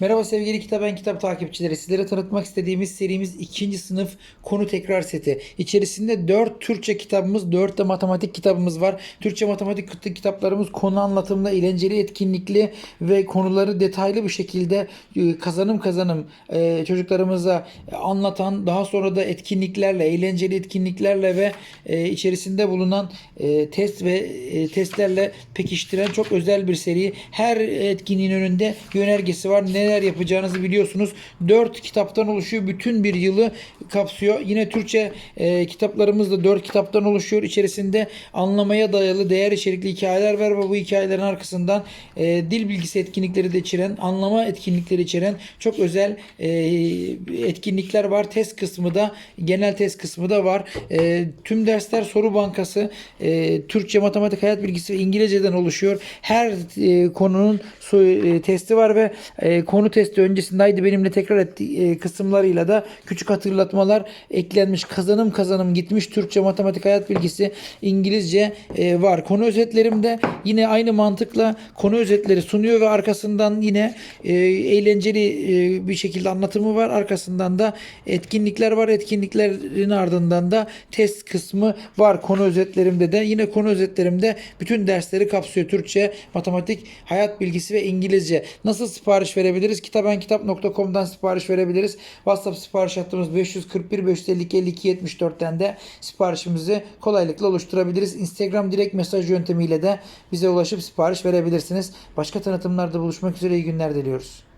Merhaba sevgili Kitaben Kitap takipçileri. Sizlere tanıtmak istediğimiz serimiz ikinci sınıf konu tekrar seti. İçerisinde 4 Türkçe kitabımız, 4 de matematik kitabımız var. Türkçe matematik kitaplarımız konu anlatımında eğlenceli, etkinlikli ve konuları detaylı bir şekilde e, kazanım kazanım e, çocuklarımıza anlatan, daha sonra da etkinliklerle, eğlenceli etkinliklerle ve e, içerisinde bulunan test ve testlerle pekiştiren çok özel bir seri. Her etkinliğin önünde yönergesi var. Neler yapacağınızı biliyorsunuz. 4 kitaptan oluşuyor. Bütün bir yılı kapsıyor. Yine Türkçe e, kitaplarımız da 4 kitaptan oluşuyor. İçerisinde anlamaya dayalı değer içerikli hikayeler var ve bu hikayelerin arkasından e, dil bilgisi etkinlikleri de içeren, anlama etkinlikleri içeren çok özel e, etkinlikler var. Test kısmı da genel test kısmı da var. E, tüm dersler soru bankası, e, Türkçe, matematik, hayat bilgisi ve İngilizceden oluşuyor. Her e, konunun so- e, testi var ve e, konu testi öncesinde haydi benimle tekrar etti e, kısımlarıyla da küçük hatırlatmalar eklenmiş. Kazanım kazanım gitmiş. Türkçe, matematik, hayat bilgisi, İngilizce e, var. Konu özetlerimde yine aynı mantıkla konu özetleri sunuyor ve arkasından yine e, eğlenceli e, bir şekilde anlatımı var. Arkasından da etkinlikler var. Etkinliklerin ardından da test kısmı var konu özetlerimde de. Yine konu özetlerimde bütün dersleri kapsıyor. Türkçe, matematik, hayat bilgisi ve İngilizce. Nasıl sipariş verebiliriz? kitabenkitap.com'dan sipariş verebiliriz. WhatsApp sipariş hattımız 541 552 52 74'ten de siparişimizi kolaylıkla oluşturabiliriz. Instagram direkt mesaj yöntemiyle de bize ulaşıp sipariş verebilirsiniz. Başka tanıtımlarda buluşmak üzere iyi günler diliyoruz.